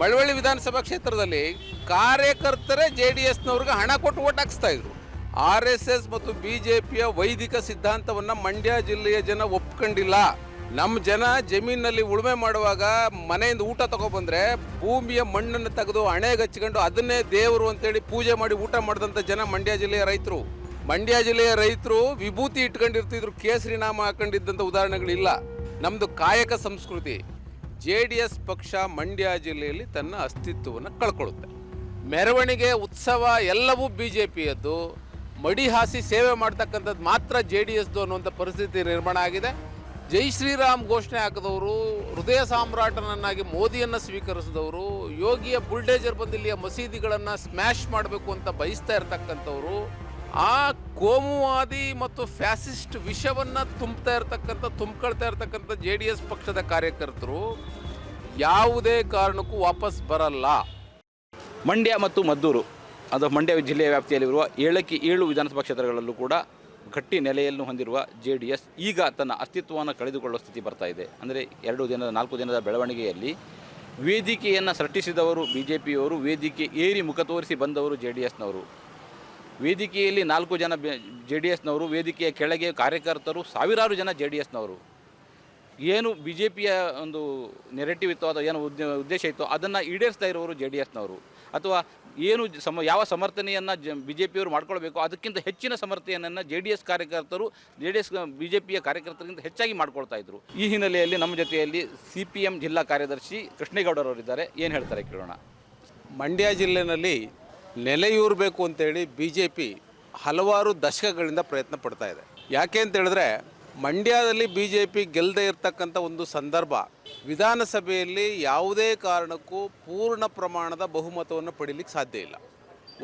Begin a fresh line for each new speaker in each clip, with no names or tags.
ಮಳವಳ್ಳಿ ವಿಧಾನಸಭಾ ಕ್ಷೇತ್ರದಲ್ಲಿ ಕಾರ್ಯಕರ್ತರೇ J D ಎಸ್ನವ್ರಿಗೆ ಹಣ ಕೊಟ್ಟು ಓಟ್ ಹಾಕಿಸ್ತಾ ಇದ್ರು. ಆರ್ ಎಸ್ ಎಸ್ ಮತ್ತು ಬಿ ಜೆ ಪಿಯ ವೈದಿಕ ಸಿದ್ಧಾಂತವನ್ನು ಮಂಡ್ಯ ಜಿಲ್ಲೆಯ ಜನ ಒಪ್ಕೊಂಡಿಲ್ಲ. ನಮ್ಮ ಜನ ಜಮೀನಲ್ಲಿ ಉಳುಮೆ ಮಾಡುವಾಗ ಮನೆಯಿಂದ ಊಟ ತಗೊಬಂದ್ರೆ ಭೂಮಿಯ ಮಣ್ಣನ್ನು ತೆಗೆದು ಹಣೆಗೆ ಹಚ್ಕೊಂಡು ಅದನ್ನೇ ದೇವರು ಅಂತೇಳಿ ಪೂಜೆ ಮಾಡಿ ಊಟ ಮಾಡಿದಂಥ ಜನ ಮಂಡ್ಯ ಜಿಲ್ಲೆಯ ರೈತರು. ಮಂಡ್ಯ ಜಿಲ್ಲೆಯ ರೈತರು ವಿಭೂತಿ ಇಟ್ಕೊಂಡಿರ್ತಿದ್ರು ಕೇಸರಿ ನಾಮ ಹಾಕೊಂಡಿದ್ದಂಥ ಉದಾಹರಣೆಗಳಿಲ್ಲ. ನಮ್ಮದು ಕಾಯಕ ಸಂಸ್ಕೃತಿ. ಜೆ ಡಿ ಎಸ್ ಪಕ್ಷ ಮಂಡ್ಯ ಜಿಲ್ಲೆಯಲ್ಲಿ ತನ್ನ ಅಸ್ತಿತ್ವವನ್ನು ಕಳ್ಕೊಳ್ಳುತ್ತೆ. ಮೆರವಣಿಗೆ, ಉತ್ಸವ ಎಲ್ಲವೂ ಬಿ ಜೆ ಪಿಯದ್ದು. ಮಡಿ ಹಾಸಿ ಸೇವೆ ಮಾಡ್ತಕ್ಕಂಥದ್ದು ಮಾತ್ರ ಜೆ ಡಿ ಎಸ್ದು ಅನ್ನುವಂಥ ಪರಿಸ್ಥಿತಿ ನಿರ್ಮಾಣ ಆಗಿದೆ. ಜೈ ಶ್ರೀರಾಮ್ ಘೋಷಣೆ ಹಾಕಿದವರು, ಹೃದಯ ಸಾಮ್ರಾಟನನ್ನಾಗಿ ಮೋದಿಯನ್ನು ಸ್ವೀಕರಿಸಿದವರು, ಯೋಗಿಯ ಬುಲ್ಡೇಜರ್ ಬಂದು ಇಲ್ಲಿಯ ಮಸೀದಿಗಳನ್ನು ಸ್ಮ್ಯಾಶ್ ಮಾಡಬೇಕು ಅಂತ ಬಯಸ್ತಾ ಇರ್ತಕ್ಕಂಥವ್ರು ಆ ಕೋಮುವಾದಿ ಮತ್ತು ಫ್ಯಾಸಿಸ್ಟ್ ವಿಷವನ್ನು ತುಂಬ್ತಾ ಇರ್ತಕ್ಕಂಥ, ತುಂಬ್ಕೊಳ್ತಾ ಇರ್ತಕ್ಕಂಥ ಜೆ ಡಿ ಎಸ್ ಪಕ್ಷದ ಕಾರ್ಯಕರ್ತರು ಯಾವುದೇ ಕಾರಣಕ್ಕೂ ವಾಪಸ್ ಬರಲ್ಲ.
ಮಂಡ್ಯ ಮತ್ತು ಮದ್ದೂರು, ಅದು ಮಂಡ್ಯ ಜಿಲ್ಲೆಯ ವ್ಯಾಪ್ತಿಯಲ್ಲಿರುವ ಏಳಕ್ಕೆ ಏಳು ವಿಧಾನಸಭಾ ಕ್ಷೇತ್ರಗಳಲ್ಲೂ ಕೂಡ ಗಟ್ಟಿ ನೆಲೆಯನ್ನು ಹೊಂದಿರುವ ಜೆ ಡಿ ಎಸ್ ಈಗ ತನ್ನ ಅಸ್ತಿತ್ವವನ್ನು ಕಳೆದುಕೊಳ್ಳುವ ಸ್ಥಿತಿ ಬರ್ತಾ ಇದೆ. ಅಂದರೆ ಎರಡು ದಿನದ, ನಾಲ್ಕು ದಿನದ ಬೆಳವಣಿಗೆಯಲ್ಲಿ ವೇದಿಕೆಯನ್ನು ಸೃಷ್ಟಿಸಿದವರು ಬಿ ಜೆ ಪಿಯವರು, ವೇದಿಕೆ ಏರಿ ಮುಖ ತೋರಿಸಿ ಬಂದವರು ಜೆ ಡಿ ಎಸ್ನವರು. ವೇದಿಕೆಯಲ್ಲಿ ನಾಲ್ಕು ಜನ ಜೆ ಡಿ ಎಸ್ನವರು, ವೇದಿಕೆಯ ಕೆಳಗೆ ಕಾರ್ಯಕರ್ತರು, ಸಾವಿರಾರು ಜನ ಜೆ ಡಿ ಎಸ್ನವರು. ಏನು ಬಿ ಜೆ ಪಿಯ ಒಂದು ನೆರೆಟಿವ್ ಇತ್ತು ಅಥವಾ ಏನು ಉದ್ದ, ಉದ್ದೇಶ ಇತ್ತು ಅದನ್ನು ಈಡೇರಿಸ್ತಾ ಇರೋರು ಜೆ ಡಿ ಎಸ್ನವರು. ಅಥವಾ ಏನು ಸಮ, ಯಾವ ಸಮರ್ಥನೆಯನ್ನು ಜ ಬಿ ಜೆ ಪಿಯವರು ಮಾಡ್ಕೊಳ್ಬೇಕು ಅದಕ್ಕಿಂತ ಹೆಚ್ಚಿನ ಸಮರ್ಥನೆಯನ್ನು ಜೆ ಡಿ ಎಸ್ ಕಾರ್ಯಕರ್ತರು, J D S B J ಪಿಯ ಕಾರ್ಯಕರ್ತರಿಗಿಂತ ಹೆಚ್ಚಾಗಿ ಮಾಡ್ಕೊಳ್ತಾ ಇದ್ದರು ಈ ಹಿನ್ನೆಲೆಯಲ್ಲಿ ನಮ್ಮ ಜೊತೆಯಲ್ಲಿ ಸಿ ಪಿ ಎಂ ಜಿಲ್ಲಾ ಕಾರ್ಯದರ್ಶಿ ಕೃಷ್ಣೇಗೌಡರವರಿದ್ದಾರೆ. ಏನು ಹೇಳ್ತಾರೆ ಕೇಳೋಣ.
ಮಂಡ್ಯ ಜಿಲ್ಲೆನಲ್ಲಿ ನೆಲೆಯೂರಬೇಕು ಅಂತೇಳಿ ಬಿ ಜೆ ಪಿ ಹಲವಾರು ದಶಕಗಳಿಂದ ಪ್ರಯತ್ನ ಪಡ್ತಾ ಇದೆ. ಯಾಕೆ ಅಂತ ಹೇಳಿದ್ರೆ ಮಂಡ್ಯದಲ್ಲಿ ಬಿ ಜೆ ಪಿ ಗೆಲ್ಲದೆ ಇರತಕ್ಕಂಥ ಒಂದು ಸಂದರ್ಭ ವಿಧಾನಸಭೆಯಲ್ಲಿ ಯಾವುದೇ ಕಾರಣಕ್ಕೂ ಪೂರ್ಣ ಪ್ರಮಾಣದ ಬಹುಮತವನ್ನು ಪಡೀಲಿಕ್ಕೆ ಸಾಧ್ಯ ಇಲ್ಲ.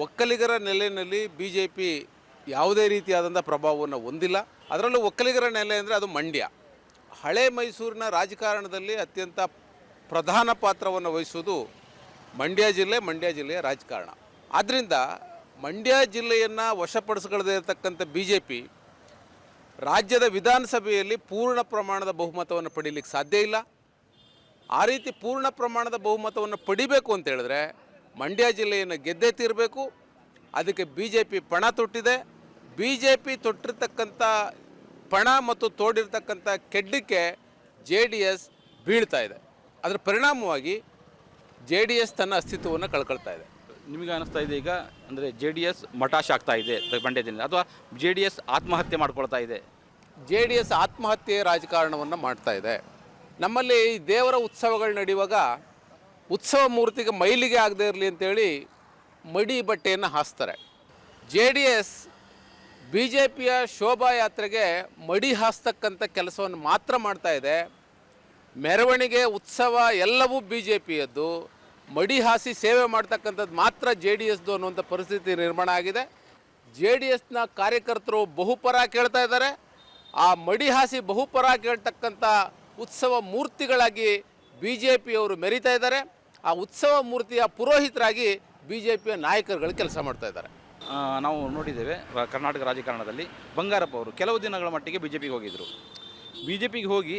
ಒಕ್ಕಲಿಗರ ನೆಲೆಯಲ್ಲಿ ಬಿ ಜೆ ಪಿ ಯಾವುದೇ ರೀತಿಯಾದಂಥ ಪ್ರಭಾವವನ್ನು ಹೊಂದಿಲ್ಲ. ಅದರಲ್ಲೂ ಒಕ್ಕಲಿಗರ ನೆಲೆ ಅಂದರೆ ಅದು ಮಂಡ್ಯ. ಹಳೆ ಮೈಸೂರಿನ ರಾಜಕಾರಣದಲ್ಲಿ ಅತ್ಯಂತ ಪ್ರಧಾನ ಪಾತ್ರವನ್ನು ವಹಿಸುವುದು ಮಂಡ್ಯ ಜಿಲ್ಲೆ, ಮಂಡ್ಯ ಜಿಲ್ಲೆಯ ರಾಜಕಾರಣ. ಆದ್ದರಿಂದ ಮಂಡ್ಯ ಜಿಲ್ಲೆಯನ್ನು ವಶಪಡಿಸಿಕೊಳ್ಳದೇ ಇರತಕ್ಕಂಥ ಬಿ ಜೆ ಪಿ ರಾಜ್ಯದ ವಿಧಾನಸಭೆಯಲ್ಲಿ ಪೂರ್ಣ ಪ್ರಮಾಣದ ಬಹುಮತವನ್ನು ಪಡೀಲಿಕ್ಕೆ ಸಾಧ್ಯ ಇಲ್ಲ. ಆ ರೀತಿ ಪೂರ್ಣ ಪ್ರಮಾಣದ ಬಹುಮತವನ್ನು ಪಡಿಬೇಕು ಅಂತ ಹೇಳಿದ್ರೆ ಮಂಡ್ಯ ಜಿಲ್ಲೆಯನ್ನು ಗೆದ್ದೇ ತೀರಬೇಕು. ಅದಕ್ಕೆ ಬಿ ಜೆ ಪಿ ಪಣ ತೊಟ್ಟಿದೆ. ಬಿ ಜೆ ಪಿ ತೊಟ್ಟಿರ್ತಕ್ಕಂಥ ಪಣ ಮತ್ತು ತೋಡಿರ್ತಕ್ಕಂಥ ಕೆಡ್ಡಿಕೆ ಜೆ ಡಿ ಎಸ್ ಬೀಳ್ತಾ ಇದೆ. ಅದರ ಪರಿಣಾಮವಾಗಿ ಜೆ ಡಿ ಎಸ್ ತನ್ನ ಅಸ್ತಿತ್ವವನ್ನು ಕಳ್ಕೊಳ್ತಾ ಇದೆ.
ನಿಮಗೆ ಅನಿಸ್ತಾ ಇದೆ ಈಗ, ಅಂದರೆ ಜೆ ಡಿ ಎಸ್ ಮಟಾಶ್ ಆಗ್ತಾ ಇದೆ ಮಂಡ್ಯದಿಂದ ಅಥವಾ ಜೆ ಡಿ ಎಸ್ ಆತ್ಮಹತ್ಯೆ ಮಾಡ್ಕೊಳ್ತಾ ಇದೆ?
ಜೆ ಡಿ ಎಸ್ ಆತ್ಮಹತ್ಯೆ ರಾಜಕಾರಣವನ್ನು ಮಾಡ್ತಾ ಇದೆ. ನಮ್ಮಲ್ಲಿ ದೇವರ ಉತ್ಸವಗಳು ನಡೆಯುವಾಗ ಉತ್ಸವ ಮೂರ್ತಿಗೆ ಮೈಲಿಗೆ ಆಗದೆ ಇರಲಿ ಅಂತೇಳಿ ಮಡಿ ಬಟ್ಟೆಯನ್ನು ಹಾಸ್ತಾರೆ. J D S B J ಪಿಯ ಶೋಭಾಯಾತ್ರೆಗೆ ಮಡಿ ಹಾಸ್ತಕ್ಕಂಥ ಕೆಲಸವನ್ನು ಮಾತ್ರ ಮಾಡ್ತಾ ಇದೆ. ಮೆರವಣಿಗೆ, ಉತ್ಸವ ಎಲ್ಲವೂ ಬಿ ಜೆ ಪಿಯದ್ದು ಮಡಿ ಹಾಸಿ ಸೇವೆ ಮಾಡ್ತಕ್ಕಂಥದ್ದು ಮಾತ್ರ ಜೆ ಡಿ ಎಸ್ದು ಅನ್ನುವಂಥ ಪರಿಸ್ಥಿತಿ ನಿರ್ಮಾಣ ಆಗಿದೆ. ಜೆ ಡಿ ಎಸ್ನ ಕಾರ್ಯಕರ್ತರು ಬಹುಪರ ಕೇಳ್ತಾ ಇದ್ದಾರೆ. ಆ ಮಡಿ ಹಾಸಿ ಬಹುಪರ ಕೇಳ್ತಕ್ಕಂಥ ಉತ್ಸವ ಮೂರ್ತಿಗಳಾಗಿ ಬಿ ಜೆ ಪಿಯವರು ಮೆರಿತಾ ಇದ್ದಾರೆ. ಆ ಉತ್ಸವ ಮೂರ್ತಿಯ ಪುರೋಹಿತರಾಗಿ ಬಿ ಜೆ ಪಿಯ ನಾಯಕರುಗಳು ಕೆಲಸ ಮಾಡ್ತಾ ಇದ್ದಾರೆ.
ನಾವು ನೋಡಿದ್ದೇವೆ ಕರ್ನಾಟಕ ರಾಜಕಾರಣದಲ್ಲಿ ಬಂಗಾರಪ್ಪ ಅವರು ಕೆಲವು ದಿನಗಳ ಮಟ್ಟಿಗೆ ಬಿ ಜೆ ಪಿಗೆ ಹೋಗಿದ್ದರು ಬಿ ಜೆ ಪಿಗೆ ಹೋಗಿ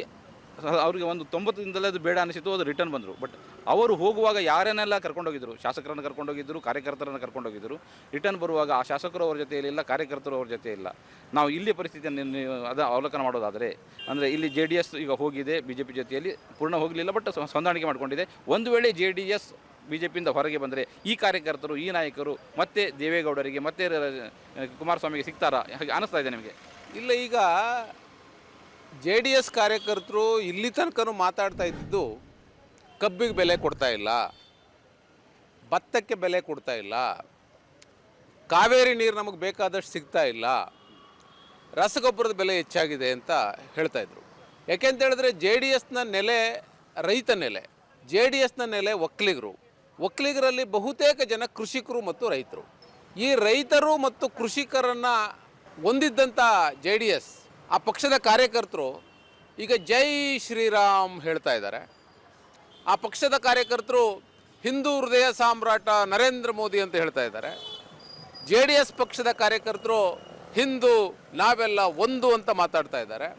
ಅವರಿಗೆ ಒಂದು ತೊಂಬತ್ತು ದಿನದಲ್ಲೇ ಅದು ಬೇಡ ಅನಿಸಿತು, ಅದು ರಿಟರ್ನ್ ಬಂದರು. ಬಟ್ ಅವರು ಹೋಗುವಾಗ ಯಾರನ್ನೆಲ್ಲ ಕರ್ಕೊಂಡೋಗಿದ್ದರು ಶಾಸಕರನ್ನು ಕರ್ಕೊಂಡೋಗಿದ್ದರು ಕಾರ್ಯಕರ್ತರನ್ನು ಕರ್ಕೊಂಡೋಗಿದ್ದರು ರಿಟರ್ನ್ ಬರುವಾಗ ಆ ಶಾಸಕರು ಅವ್ರ ಜೊತೆಯಲ್ಲಿ ಇಲ್ಲ, ಕಾರ್ಯಕರ್ತರು ಅವ್ರ ಜೊತೆ ಇಲ್ಲ. ನಾವು ಇಲ್ಲಿ ಪರಿಸ್ಥಿತಿಯನ್ನು ಅದು ಅವಲೋಕನ ಮಾಡೋದಾದರೆ, ಅಂದರೆ ಇಲ್ಲಿ ಜೆ ಡಿ ಎಸ್ ಈಗ ಹೋಗಿದೆ ಬಿ ಜೆ ಪಿ ಜೊತೆಯಲ್ಲಿ ಪೂರ್ಣ ಹೋಗಲಿಲ್ಲ ಬಟ್ ಹೊಂದಾಣಿಕೆ ಮಾಡ್ಕೊಂಡಿದೆ. ಒಂದು ವೇಳೆ J D S B J ಪಿಯಿಂದ ಹೊರಗೆ ಬಂದರೆ ಈ ಕಾರ್ಯಕರ್ತರು, ಈ ನಾಯಕರು, ಮತ್ತೆ ದೇವೇಗೌಡರಿಗೆ, ಮತ್ತೆ ಕುಮಾರಸ್ವಾಮಿಗೆ ಸಿಗ್ತಾರಾ? ಹಾಗೆ ಅನಿಸ್ತಾ ಇದೆ ನಿಮಗೆ?
ಇಲ್ಲ, ಈಗ ಜೆ ಡಿ ಎಸ್ ಕಾರ್ಯಕರ್ತರು ಇಲ್ಲಿ ತನಕನೂ ಮಾತಾಡ್ತಾ ಇದ್ದಿದ್ದು ಕಬ್ಬಿಗೆ ಬೆಲೆ ಕೊಡ್ತಾ ಇಲ್ಲ, ಭತ್ತಕ್ಕೆ ಬೆಲೆ ಕೊಡ್ತಾ ಇಲ್ಲ, ಕಾವೇರಿ ನೀರು ನಮಗೆ ಬೇಕಾದಷ್ಟು ಸಿಗ್ತಾ ಇಲ್ಲ, ರಸಗೊಬ್ಬರದ ಬೆಲೆ ಹೆಚ್ಚಾಗಿದೆ ಅಂತ ಹೇಳ್ತಾ ಇದ್ರು. ಯಾಕೆಂತ ಹೇಳಿದ್ರೆ ಜೆ ಡಿ ಎಸ್ನ ನೆಲೆ ರೈತ ನೆಲೆ, ಜೆ ಡಿ ಎಸ್ನ ನೆಲೆ ಒಕ್ಕಲಿಗರು, ಒಕ್ಕಲಿಗರಲ್ಲಿ ಬಹುತೇಕ ಜನ ಕೃಷಿಕರು ಮತ್ತು ರೈತರು. ಈ ರೈತರು ಮತ್ತು ಕೃಷಿಕರನ್ನು ಹೊಂದಿದ್ದಂಥ ಜೆ ಡಿ ಎಸ್ ಆ ಪಕ್ಷದ ಕಾರ್ಯಕರ್ತರು ಈಗ ಜೈ ಶ್ರೀರಾಮ್ ಹೇಳ್ತಾ ಇದ್ದಾರೆ. ಆ ಪಕ್ಷದ ಕಾರ್ಯಕರ್ತರು ಹಿಂದೂ ಹೃದಯ ಸಾಮ್ರಾಟ ನರೇಂದ್ರ ಮೋದಿ ಅಂತ ಹೇಳ್ತಾ ಇದ್ದಾರೆ. ಜೆ ಡಿ ಎಸ್ ಪಕ್ಷದ ಕಾರ್ಯಕರ್ತರು ಹಿಂದೂ ನಾವೆಲ್ಲ ಒಂದು ಅಂತ ಮಾತಾಡ್ತಾ ಇದ್ದಾರೆ.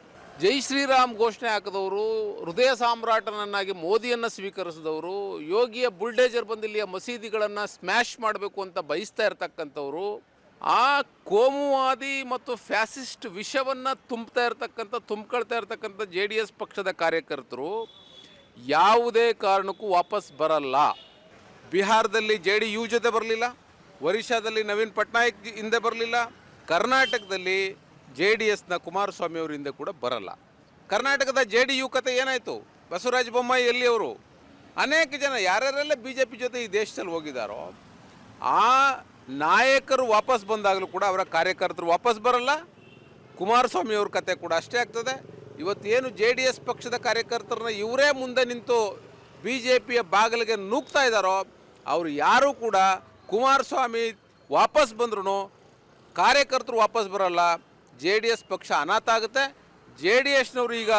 ಜೈ ಶ್ರೀರಾಮ್ ಘೋಷಣೆ ಹಾಕಿದವರು, ಹೃದಯ ಸಾಮ್ರಾಟನನ್ನಾಗಿ ಮೋದಿಯನ್ನು ಸ್ವೀಕರಿಸಿದವರು, ಯೋಗಿಯ ಬುಲ್ಡೇಜರ್ ಬಂದಿಲ್ಲಿಯ ಮಸೀದಿಗಳನ್ನು ಸ್ಮ್ಯಾಶ್ ಮಾಡಬೇಕು ಅಂತ ಬಯಸ್ತಾ ಇರತಕ್ಕಂಥವ್ರು ಆ ಕೋಮುವಾದಿ ಮತ್ತು ಫ್ಯಾಸಿಸ್ಟ್ ವಿಷವನ್ನು ತುಂಬ್ತಾ ಇರತಕ್ಕಂಥ, ತುಂಬ್ಕೊಳ್ತಾ ಇರತಕ್ಕಂಥ ಜೆ ಡಿ ಎಸ್ ಪಕ್ಷದ ಕಾರ್ಯಕರ್ತರು ಯಾವುದೇ ಕಾರಣಕ್ಕೂ ವಾಪಸ್ ಬರಲ್ಲ. ಬಿಹಾರದಲ್ಲಿ ಜೆ ಡಿ ಯು ಜೊತೆ ಬರಲಿಲ್ಲ ಒರಿಷಾದಲ್ಲಿ ನವೀನ್ ಪಟ್ನಾಯಕ್ ಹಿಂದೆ ಬರಲಿಲ್ಲ, ಕರ್ನಾಟಕದಲ್ಲಿ ಜೆ ಡಿ ಎಸ್ನ ಕುಮಾರಸ್ವಾಮಿ ಅವರಿಂದ ಹಿಂದೆ ಕೂಡ ಬರಲ್ಲ. ಕರ್ನಾಟಕದ ಜೆ ಡಿ ಯು ಕತೆ ಏನಾಯಿತು? ಬಸವರಾಜ ಬೊಮ್ಮಾಯಿ ಎಲ್ಲಿ ಅವರು? ಅನೇಕ ಜನ, ಯಾರ್ಯಾರೆಲ್ಲ ಬಿ ಜೆ ಪಿ ಜೊತೆ ಈ ದೇಶದಲ್ಲಿ ಹೋಗಿದ್ದಾರೋ ಆ ನಾಯಕರು ವಾಪಸ್ ಬಂದಾಗಲೂ ಕೂಡ ಅವರ ಕಾರ್ಯಕರ್ತರು ವಾಪಸ್ ಬರಲ್ಲ. ಕುಮಾರಸ್ವಾಮಿ ಅವ್ರ ಕತೆ ಕೂಡ ಅಷ್ಟೇ ಆಗ್ತದೆ. ಇವತ್ತೇನು ಜೆ ಡಿ ಎಸ್ ಪಕ್ಷದ ಕಾರ್ಯಕರ್ತರನ್ನ ಇವರೇ ಮುಂದೆ ನಿಂತು ಬಿ ಜೆ ಪಿಯ ಬಾಗಿಲಿಗೆ ನೂಗ್ತಾ ಇದ್ದಾರೋ ಅವರು ಯಾರೂ ಕೂಡ ಕುಮಾರಸ್ವಾಮಿ ವಾಪಸ್ ಬಂದ್ರೂ ಕಾರ್ಯಕರ್ತರು ವಾಪಸ್ ಬರಲ್ಲ. ಜೆ ಡಿ ಎಸ್ ಪಕ್ಷ ಅನಾಥ ಆಗುತ್ತೆ. ಜೆ ಡಿ ಎಸ್ನವರು ಈಗ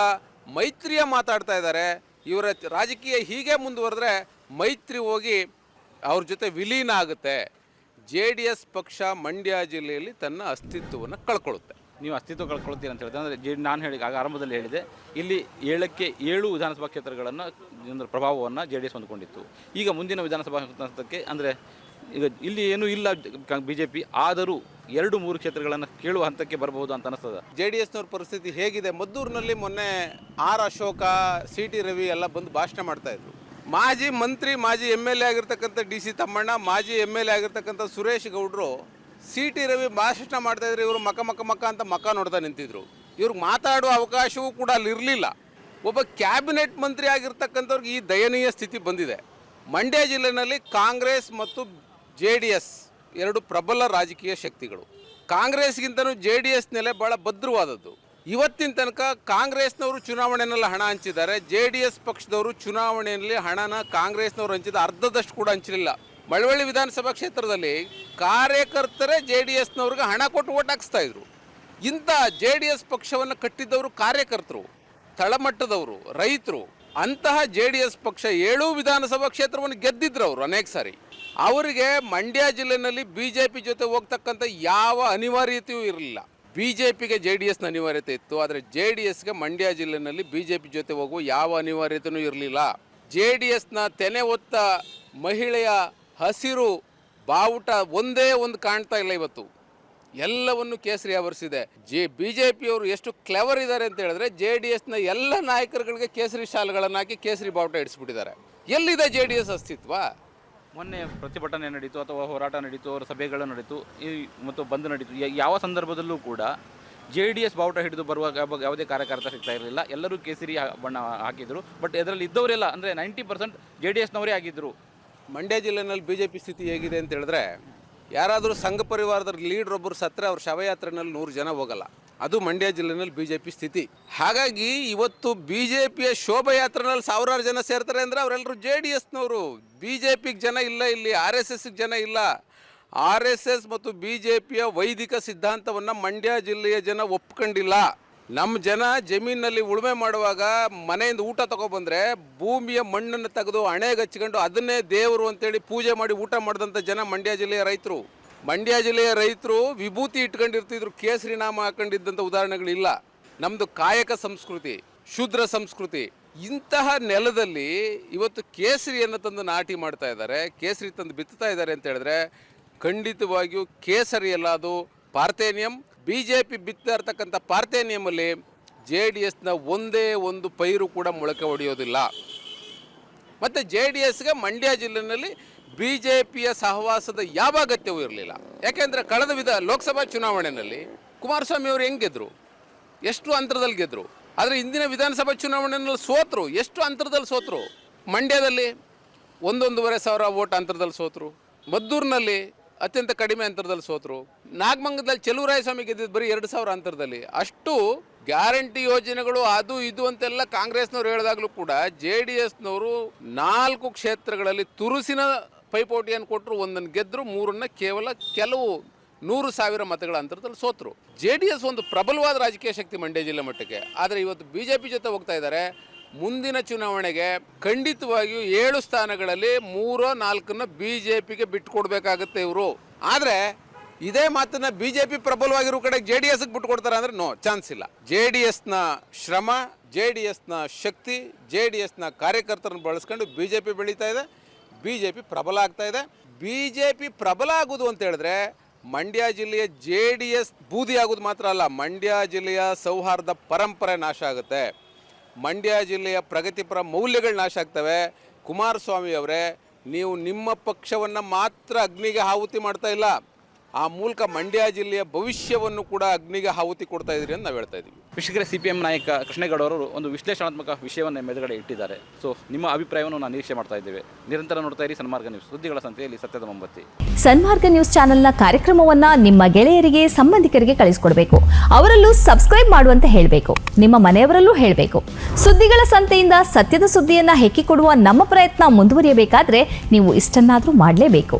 ಮೈತ್ರಿಯ ಮಾತಾಡ್ತಾ ಇದ್ದಾರೆ. ಇವರ ರಾಜಕೀಯ ಹೀಗೆ ಮುಂದುವರೆದ್ರೆ ಮೈತ್ರಿ ಹೋಗಿ ಅವ್ರ ಜೊತೆ ವಿಲೀನ ಆಗುತ್ತೆ. ಜೆ ಡಿ ಎಸ್ ಪಕ್ಷ ಮಂಡ್ಯ ಜಿಲ್ಲೆಯಲ್ಲಿ ತನ್ನ ಅಸ್ತಿತ್ವವನ್ನು ಕಳ್ಕೊಳ್ಳುತ್ತೆ.
ನೀವು ಅಸ್ತಿತ್ವ ಕಳ್ಕೊಳ್ತೀರಿ ಅಂತ ಹೇಳಿದ್ರೆ ಅಂದರೆ ಜೆ ನಾನು ಹೇಳಿ ಆಗ ಆರಂಭದಲ್ಲಿ ಹೇಳಿದೆ ಇಲ್ಲಿ ಏಳಕ್ಕೆ ಏಳು ವಿಧಾನಸಭಾ ಕ್ಷೇತ್ರಗಳನ್ನು ಅಂದರೆ ಪ್ರಭಾವವನ್ನು ಜೆ ಡಿ ಎಸ್ ಹೊಂದ್ಕೊಂಡಿತ್ತು. ಈಗ ಮುಂದಿನ ವಿಧಾನಸಭಾ ಕ್ಷೇತ್ರಕ್ಕೆ ಅಂದರೆ ಈಗ ಇಲ್ಲಿ ಏನೂ ಇಲ್ಲ ಬಿ ಜೆ ಪಿ ಆದರೂ ಎರಡು ಮೂರು ಕ್ಷೇತ್ರಗಳನ್ನು ಕೇಳುವ ಹಂತಕ್ಕೆ ಬರಬಹುದು ಅಂತ ಅನಿಸ್ತದೆ.
ಜೆ ಡಿ ಎಸ್ನವ್ರ ಪರಿಸ್ಥಿತಿ ಹೇಗಿದೆ? ಮದ್ದೂರಿನಲ್ಲಿ ಮೊನ್ನೆ R Ashoka C T Ravi ಎಲ್ಲ ಬಂದು ಭಾಷಣ ಮಾಡ್ತಾ ಇದ್ರು. ಮಾಜಿ ಮಂತ್ರಿ, ಮಾಜಿ ಎಂ ಎಲ್ ಎ ಆಗಿರ್ತಕ್ಕಂಥ ಡಿ ಸಿ ತಮ್ಮಣ್ಣ, ಮಾಜಿ ಎಂ ಎಲ್ ಎ ಆಗಿರ್ತಕ್ಕಂಥ ಸುರೇಶ್ ಗೌಡ್ರು ಸಿ ಟಿ ರವಿ ಭಾಷಣ ಮಾಡ್ತಾ ಇದ್ರು ಇವರು ಮಕ ಮಕ ಮಕ ಅಂತ ಮಕ ನೋಡ್ತಾ ನಿಂತಿದ್ರು. ಇವ್ರಿಗೆ ಮಾತಾಡುವ ಅವಕಾಶವೂ ಕೂಡ ಅಲ್ಲಿ ಇರಲಿಲ್ಲ. ಒಬ್ಬ ಕ್ಯಾಬಿನೆಟ್ ಮಂತ್ರಿ ಆಗಿರ್ತಕ್ಕಂಥವ್ರಿಗೆ ಈ ದಯನೀಯ ಸ್ಥಿತಿ ಬಂದಿದೆ. ಮಂಡ್ಯ ಜಿಲ್ಲೆಯಲ್ಲಿ ಕಾಂಗ್ರೆಸ್ ಮತ್ತು ಜೆ ಡಿ ಎಸ್ ಎರಡು ಪ್ರಬಲ ರಾಜಕೀಯ ಶಕ್ತಿಗಳು. ಕಾಂಗ್ರೆಸ್ಗಿಂತಲೂ ಜೆ ಡಿ ಎಸ್ ನೆಲೆ ಭಾಳ ಭದ್ರವಾದದ್ದು. ಇವತ್ತಿನ ತನಕ ಕಾಂಗ್ರೆಸ್ನವರು ಚುನಾವಣೆಯಲ್ಲಿ ಹಣ ಹಂಚಿದ್ದಾರೆ. ಜೆ ಡಿ ಎಸ್ ಪಕ್ಷದವರು ಚುನಾವಣೆಯಲ್ಲಿ ಹಣನ ಕಾಂಗ್ರೆಸ್ನವರು ಹಂಚಿದ ಅರ್ಧದಷ್ಟು ಕೂಡ ಹಂಚಲಿಲ್ಲ. ಮಳವಳ್ಳಿ ವಿಧಾನಸಭಾ ಕ್ಷೇತ್ರದಲ್ಲಿ ಕಾರ್ಯಕರ್ತರೇ ಜೆ ಡಿ ಎಸ್ನವ್ರಿಗೆ ಹಣ ಕೊಟ್ಟು ಓಟ್ ಹಾಕಿಸ್ತಾ ಇದ್ರು. ಇಂಥ ಜೆ ಡಿ ಎಸ್ ಪಕ್ಷವನ್ನು ಕಟ್ಟಿದ್ದವರು ಕಾರ್ಯಕರ್ತರು, ತಳಮಟ್ಟದವರು, ರೈತರು. ಅಂತಹ ಜೆ ಡಿ ಎಸ್ ಪಕ್ಷ ಏಳು ವಿಧಾನಸಭಾ ಕ್ಷೇತ್ರವನ್ನು ಗೆದ್ದಿದ್ರು ಅವರು ಅನೇಕ ಸಾರಿ. ಅವರಿಗೆ ಮಂಡ್ಯ ಜಿಲ್ಲೆಯಲ್ಲಿ ಬಿ ಜೆ ಪಿ ಜೊತೆ ಹೋಗ್ತಕ್ಕಂಥ ಯಾವ ಅನಿವಾರ್ಯತೆಯೂ ಇರಲಿಲ್ಲ. ಬಿ ಜೆ ಪಿಗೆ ಜೆ ಡಿ ಎಸ್ನ ಅನಿವಾರ್ಯತೆ ಇತ್ತು, ಆದರೆ ಜೆ ಡಿ ಎಸ್ಗೆ ಮಂಡ್ಯ ಜಿಲ್ಲೆನಲ್ಲಿ ಬಿ ಜೆ ಪಿ ಜೊತೆ ಹೋಗುವ ಯಾವ ಅನಿವಾರ್ಯತೆಯೂ ಇರಲಿಲ್ಲ. ಜೆ ಡಿ ಎಸ್ನ ತೆನೆ ಒತ್ತ ಮಹಿಳೆಯ ಹಸಿರು ಬಾವುಟ ಒಂದೇ ಒಂದು ಕಾಣ್ತಾ ಇಲ್ಲ ಇವತ್ತು. ಎಲ್ಲವನ್ನು ಕೇಸರಿ ಆವರಿಸಿದೆ. ಜೆ ಬಿ ಜೆ ಪಿಯವರು ಎಷ್ಟು ಕ್ಲೆವರ್ ಇದ್ದಾರೆ ಅಂತ ಹೇಳಿದ್ರೆ ಜೆ ಡಿ ಎಸ್ನ ಎಲ್ಲ ನಾಯಕರುಗಳಿಗೆ ಕೇಸರಿ ಶಾಲ್ಗಳನ್ನು ಹಾಕಿ ಕೇಸರಿ ಬಾವುಟ ಇಡಿಸ್ಬಿಟ್ಟಿದ್ದಾರೆ. ಎಲ್ಲಿದೆ ಜೆ ಡಿ ಎಸ್ ಅಸ್ತಿತ್ವ?
ಮೊನ್ನೆ ಪ್ರತಿಭಟನೆ ನಡೀತು ಅಥವಾ ಹೋರಾಟ ನಡೀತು, ಅವರ ಸಭೆಗಳು ನಡೀತು, ಈ ಮತ್ತು ಬಂದ್ ನಡೀತು. ಯಾವ ಸಂದರ್ಭದಲ್ಲೂ ಕೂಡ ಜೆ ಡಿ ಎಸ್ ಬಾವುಟ ಹಿಡಿದು ಬರುವ ಯಾವ- ಯಾವುದೇ ಕಾರ್ಯಕರ್ತ ಸಿಗ್ತಾ ಇರಲಿಲ್ಲ. ಎಲ್ಲರೂ ಕೇಸರಿ ಬಣ್ಣ ಹಾಕಿದರು. ಬಟ್ ಇದರಲ್ಲಿ ಇದ್ದವರೆಲ್ಲ, ಅಂದರೆ ನೈಂಟಿ ಪರ್ಸೆಂಟ್ ಜೆ ಡಿ ಎಸ್ನವರೇ ಆಗಿದ್ದರು
ಮಂಡ್ಯ ಜಿಲ್ಲೆನಲ್ಲಿ ಬಿ ಜೆ ಪಿ ಸ್ಥಿತಿ ಹೇಗಿದೆ ಅಂತ ಹೇಳಿದ್ರೆ, ಯಾರಾದರೂ ಸಂಘ ಪರಿವಾರದ ಲೀಡ್ರೊಬ್ಬರು ಸತ್ತರೆ, ಅವ್ರ ಶವಯಾತ್ರೆನಲ್ಲಿ ನೂರು ಜನ ಹೋಗಲ್ಲ. ಅದು ಮಂಡ್ಯ ಜಿಲ್ಲೆನಲ್ಲಿ ಬಿ ಜೆ ಪಿ ಸ್ಥಿತಿ. ಹಾಗಾಗಿ ಇವತ್ತು ಬಿ ಜೆ ಪಿಯ ಶೋಭಾಯಾತ್ರೆನಲ್ಲಿ ಸಾವಿರಾರು ಜನ ಸೇರ್ತಾರೆ ಅಂದರೆ ಅವರೆಲ್ಲರೂ ಜೆ ಡಿ ಎಸ್ನವರು. ಬಿ ಜೆ ಪಿಗೆ ಜನ ಇಲ್ಲ ಇಲ್ಲಿ, ಆರ್ ಎಸ್ ಎಸ್ಗೆ ಜನ ಇಲ್ಲ. ಆರ್ ಎಸ್ ಎಸ್ ಮತ್ತು ಬಿ ಜೆ ಪಿಯ ವೈದಿಕ ಸಿದ್ಧಾಂತವನ್ನು ಮಂಡ್ಯ ಜಿಲ್ಲೆಯ ಜನ ಒಪ್ಕೊಂಡಿಲ್ಲ. ನಮ್ಮ ಜನ ಜಮೀನಲ್ಲಿ ಉಳುಮೆ ಮಾಡುವಾಗ ಮನೆಯಿಂದ ಊಟ ತಗೊಬಂದರೆ ಭೂಮಿಯ ಮಣ್ಣನ್ನು ತೆಗೆದು ಹಣೆಗೆ ಹಚ್ಕೊಂಡು ಅದನ್ನೇ ದೇವರು ಅಂತೇಳಿ ಪೂಜೆ ಮಾಡಿ ಊಟ ಮಾಡಿದಂಥ ಜನ ಮಂಡ್ಯ ಜಿಲ್ಲೆಯ ರೈತರು. ಮಂಡ್ಯ ಜಿಲ್ಲೆಯ ರೈತರು ವಿಭೂತಿ ಇಟ್ಕೊಂಡಿರ್ತಿದ್ರು, ಕೇಸರಿ ನಾಮ ಹಾಕೊಂಡಿದ್ದಂಥ ಉದಾಹರಣೆಗಳಿಲ್ಲ. ನಮ್ಮದು ಕಾಯಕ ಸಂಸ್ಕೃತಿ, ಶೂದ್ರ ಸಂಸ್ಕೃತಿ, ಇಂತಹ ನೆಲದಲ್ಲಿ ಇವತ್ತು ಕೇಸರಿಯನ್ನು ತಂದು ನಾಟಿ ಮಾಡ್ತಾ ಇದ್ದಾರೆ, ಕೇಸರಿ ತಂದು ಬಿತ್ತುತ್ತಾ ಇದ್ದಾರೆ ಅಂತ ಹೇಳಿದ್ರೆ, ಖಂಡಿತವಾಗಿಯೂ ಕೇಸರಿ ಅಲ್ಲ ಅದು ಪಾರ್ಥೇನಿಯಂ ಬಿ ಜೆ ಪಿ ಬಿತ್ತಾ ಇರ್ತಕ್ಕಂಥ ಪಾರ್ಥೇನಿಯಮಲ್ಲಿ ಜೆ ಡಿ ಎಸ್ನ ಒಂದೇ ಒಂದು ಪೈರು ಕೂಡ ಮೊಳಕೆ ಹೊಡೆಯೋದಿಲ್ಲ ಮತ್ತು ಜೆ ಡಿ ಎಸ್ಗೆ ಮಂಡ್ಯ ಜಿಲ್ಲೆಯಲ್ಲಿ ಬಿ ಜೆ ಪಿಯ ಸಹವಾಸದ ಯಾವ ಅಗತ್ಯವೂ ಇರಲಿಲ್ಲ. ಯಾಕೆಂದರೆ ಕಳೆದ ವಿಧ ಲೋಕಸಭಾ ಚುನಾವಣೆಯಲ್ಲಿ ಕುಮಾರಸ್ವಾಮಿ ಅವರು ಹೆಂಗೆ ಗೆದ್ದರು ಎಷ್ಟು ಅಂತರದಲ್ಲಿ ಗೆದ್ದರು ಆದರೆ ಇಂದಿನ ವಿಧಾನಸಭಾ ಚುನಾವಣೆಯಲ್ಲಿ ಸೋತರು. ಎಷ್ಟು ಅಂತರದಲ್ಲಿ ಸೋತರು? ಮಂಡ್ಯದಲ್ಲಿ ಒಂದೊಂದೂವರೆ ಸಾವಿರ ಓಟ್ ಅಂತರದಲ್ಲಿ ಸೋತರು. ಮದ್ದೂರಿನಲ್ಲಿ ಅತ್ಯಂತ ಕಡಿಮೆ ಅಂತರದಲ್ಲಿ ಸೋತರು. ನಾಗಮಂಗದಲ್ಲಿ ಚೆಲುವರಾಯಸ್ವಾಮಿ ಗೆದ್ದಿದ್ದು ಬರೀ ಎರಡು ಸಾವಿರ ಅಂತರದಲ್ಲಿ. ಅಷ್ಟು ಗ್ಯಾರಂಟಿ ಯೋಜನೆಗಳು ಅದು ಇದು ಅಂತೆಲ್ಲ ಕಾಂಗ್ರೆಸ್ನವ್ರು ಹೇಳಿದಾಗಲೂ ಕೂಡ ಜೆ ಡಿ ಎಸ್ನವರು ನಾಲ್ಕು ಕ್ಷೇತ್ರಗಳಲ್ಲಿ ತುರುಸಿನ ಪೈಪೋಟಿಯನ್ನು ಕೊಟ್ಟರು, ಒಂದನ್ನು ಗೆದ್ದರು ಮೂರನ್ನ ಕೇವಲ ಕೆಲವು ನೂರು ಸಾವಿರ ಮತಗಳ ಅಂತರದಲ್ಲಿ ಸೋತರು. ಜೆ ಡಿ ಎಸ್ ಒಂದು ಪ್ರಬಲವಾದ ರಾಜಕೀಯ ಶಕ್ತಿ ಮಂಡ್ಯ ಜಿಲ್ಲೆ ಮಟ್ಟಕ್ಕೆ. ಆದರೆ ಇವತ್ತು ಬಿ ಜೆ ಪಿ ಜೊತೆ ಹೋಗ್ತಾ ಇದ್ದಾರೆ. ಮುಂದಿನ ಚುನಾವಣೆಗೆ ಖಂಡಿತವಾಗಿಯೂ ಏಳು ಸ್ಥಾನಗಳಲ್ಲಿ ಮೂರೋ ನಾಲ್ಕನ್ನ ಬಿ ಜೆ ಪಿಗೆ ಬಿಟ್ಟುಕೊಡ್ಬೇಕಾಗತ್ತೆ ಇವರು. ಆದರೆ ಇದೇ ಮಾತನ್ನ ಬಿ ಜೆ ಪಿ ಪ್ರಬಲವಾಗಿರೋ ಕಡೆ ಜೆ ಡಿ ಎಸ್ಗೆ ಬಿಟ್ಟು ಕೊಡ್ತಾರೆ ಅಂದರೆ ನೋ, ಚಾನ್ಸ್ ಇಲ್ಲ. ಜೆ ಡಿ ಎಸ್ನ ಶ್ರಮ ಜೆ ಡಿ ಎಸ್ನ ಶಕ್ತಿ ಜೆ ಡಿ ಎಸ್ನ ಕಾರ್ಯಕರ್ತರನ್ನು ಬಳಸ್ಕೊಂಡು ಬಿ ಜೆ ಪಿ ಬೆಳೀತಾ ಇದೆ. ಬಿ ಜೆ ಪಿ ಪ್ರಬಲ ಆಗ್ತಾ ಇದೆ. ಬಿ ಜೆ ಪಿ ಪ್ರಬಲ ಆಗೋದು ಅಂತ ಹೇಳಿದ್ರೆ ಮಂಡ್ಯ ಜಿಲ್ಲೆಯ ಜೆ ಡಿ ಎಸ್ ಬೂದಿ ಆಗೋದು ಮಾತ್ರ ಅಲ್ಲ, ಮಂಡ್ಯ ಜಿಲ್ಲೆಯ ಸೌಹಾರ್ದ ಪರಂಪರೆ ನಾಶ ಆಗುತ್ತೆ. ಮಂಡ್ಯ ಜಿಲ್ಲೆಯ ಪ್ರಗತಿಪರ ಮೌಲ್ಯಗಳು ನಾಶ ಆಗ್ತವೆ. ಕುಮಾರಸ್ವಾಮಿ ಅವರೇ, ನೀವು ನಿಮ್ಮ ಪಕ್ಷವನ್ನು ಮಾತ್ರ ಅಗ್ನಿಗೆ ಆಹುತಿ ಮಾಡ್ತಾ ಇಲ್ಲ. ಆ ಮೂಲಕ ಮಂಡ್ಯ ಜಿಲ್ಲೆಯ ಭವಿಷ್ಯವನ್ನು ಕೂಡ ಅಗ್ನಿಗೆ ಆಹುತಿ ಕೊಡ್ತಾ ಇದ್ದೀರಿ ಅಂತ ನಾವು ಹೇಳ್ತಾ ಇದ್ದೀವಿ.
ವಿಶೇಷ ಸಿ ಪಿ ಎಂ ನಾಯಕ ಕೃಷ್ಣೇಗೌಡ ಅವರು ಒಂದು ವಿಶ್ಲೇಷಣಾತ್ಮಕ ವಿಷಯವನ್ನು ಮೆದುಗಡೆ ಇಟ್ಟಿದ್ದಾರೆ. ಸೊ ನಿಮ್ಮ ಅಭಿಪ್ರಾಯವನ್ನು ನಾವು ನಿರೀಕ್ಷೆ ಮಾಡ್ತಾ ಇದ್ದೇವೆ. ನಿರಂತರ ನೋಡ್ತಾ ಇರಿ ಸನ್ಮಾರ್ಗ ನ್ಯೂಸ್. ಸುದ್ದಿಗಳ ಸಂತೆಯಲ್ಲಿ ಸತ್ಯದ ಮೊಂಬತ್ತಿ.
ಸನ್ಮಾರ್ಗ ನ್ಯೂಸ್ ಚಾನೆಲ್ನ ಕಾರ್ಯಕ್ರಮವನ್ನು ನಿಮ್ಮ ಗೆಳೆಯರಿಗೆ ಸಂಬಂಧಿಕರಿಗೆ ಕಳಿಸಿಕೊಡಬೇಕು. ಅವರಲ್ಲೂ ಸಬ್ಸ್ಕ್ರೈಬ್ ಮಾಡುವಂತೆ ಹೇಳಬೇಕು. ನಿಮ್ಮ ಮನೆಯವರಲ್ಲೂ ಹೇಳಬೇಕು. ಸುದ್ದಿಗಳ ಸಂತೆಯಿಂದ ಸತ್ಯದ ಸುದ್ದಿಯನ್ನ ಹೆಕ್ಕಿಕೊಡುವ ನಮ್ಮ ಪ್ರಯತ್ನ ಮುಂದುವರಿಯಬೇಕಾದ್ರೆ ನೀವು ಇಷ್ಟನ್ನಾದರೂ ಮಾಡಲೇಬೇಕು.